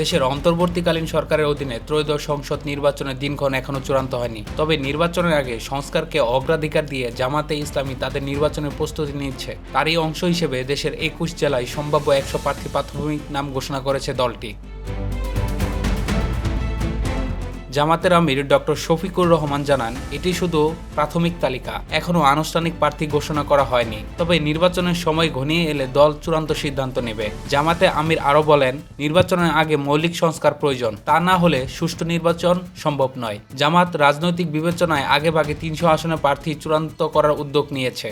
দেশের অন্তর্বর্তীকালীন সরকারের অধীনে ত্রয়োদশ সংসদ নির্বাচনের দিনক্ষণ এখনও চূড়ান্ত হয়নি। তবে নির্বাচনের আগে সংস্কারকে অগ্রাধিকার দিয়ে জামাতে ইসলামী তাদের নির্বাচনের প্রস্তুতি নিচ্ছে। তারই অংশ হিসেবে দেশের একুশ জেলায় সম্ভাব্য একশো প্রার্থী প্রাথমিক নাম ঘোষণা করেছে দলটি। জামাতের আমির ডক্টর শফিকুর রহমান জানান, এটি শুধু প্রাথমিক তালিকা। এখনও আনুষ্ঠানিক প্রার্থী ঘোষণা করা হয়নি। তবে নির্বাচনের সময় ঘনিয়ে এলে দল চূড়ান্ত সিদ্ধান্ত নেবে। জামাতে আমির আরও বলেন, নির্বাচনের আগে মৌলিক সংস্কার প্রয়োজন। তা না হলে সুষ্ঠু নির্বাচন সম্ভব নয়। জামাত রাজনৈতিক বিবেচনায় আগেভাগে তিনশো আসনে প্রার্থী চূড়ান্ত করার উদ্যোগ নিয়েছে।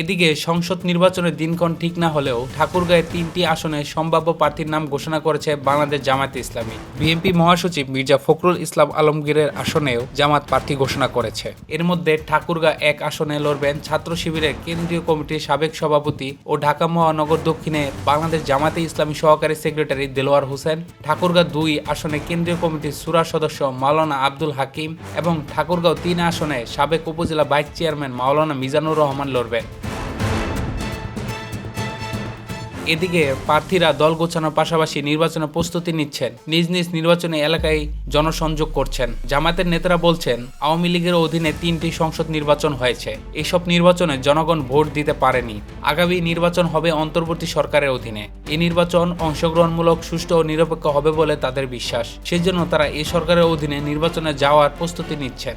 এদিকে সংসদ নির্বাচনের দিনক্ষণ ঠিক না হলেও ঠাকুরগাঁয়ের তিনটি আসনে সম্ভাব্য প্রার্থীর নাম ঘোষণা করেছে বাংলাদেশ জামায়াতে ইসলামী। বিএনপি মহাসচিব মির্জা ফখরুল ইসলাম আলমগীরের আসনেও জামাত প্রার্থী ঘোষণা করেছে। এর মধ্যে ঠাকুরগাঁ এক আসনে লড়বেন ছাত্র শিবিরের কেন্দ্রীয় কমিটির সাবেক সভাপতি ও ঢাকা মহানগর দক্ষিণে বাংলাদেশ জামাতে ইসলামী সহকারী সেক্রেটারি দেলোয়ার হোসেন ঠাকুরগাঁও দুই আসনে কেন্দ্রীয় কমিটির সুরা সদস্য মাওলানা আব্দুল হাকিম এবং ঠাকুরগাঁও তিন আসনে সাবেক উপজেলা ভাইস চেয়ারম্যান মাওলানা মিজানুর রহমান লড়বেন। এদিকে প্রার্থীরা দল গোছানোর পাশাপাশি নির্বাচনের প্রস্তুতি নিচ্ছেন। নিজ নিজ নির্বাচনী এলাকায় জনসংযোগ করছেন। জামাতের নেতারা বলছেন, আওয়ামী লীগের অধীনে তিনটি সংসদ নির্বাচন হয়েছে। এসব নির্বাচনে জনগণ ভোট দিতে পারেনি। আগামী নির্বাচন হবে অন্তর্বর্তী সরকারের অধীনে। এই নির্বাচন অংশগ্রহণমূলক, সুষ্ঠু ও নিরপেক্ষ হবে বলে তাদের বিশ্বাস। সেজন্য তারা এই সরকারের অধীনে নির্বাচনে যাওয়ার প্রস্তুতি নিচ্ছেন।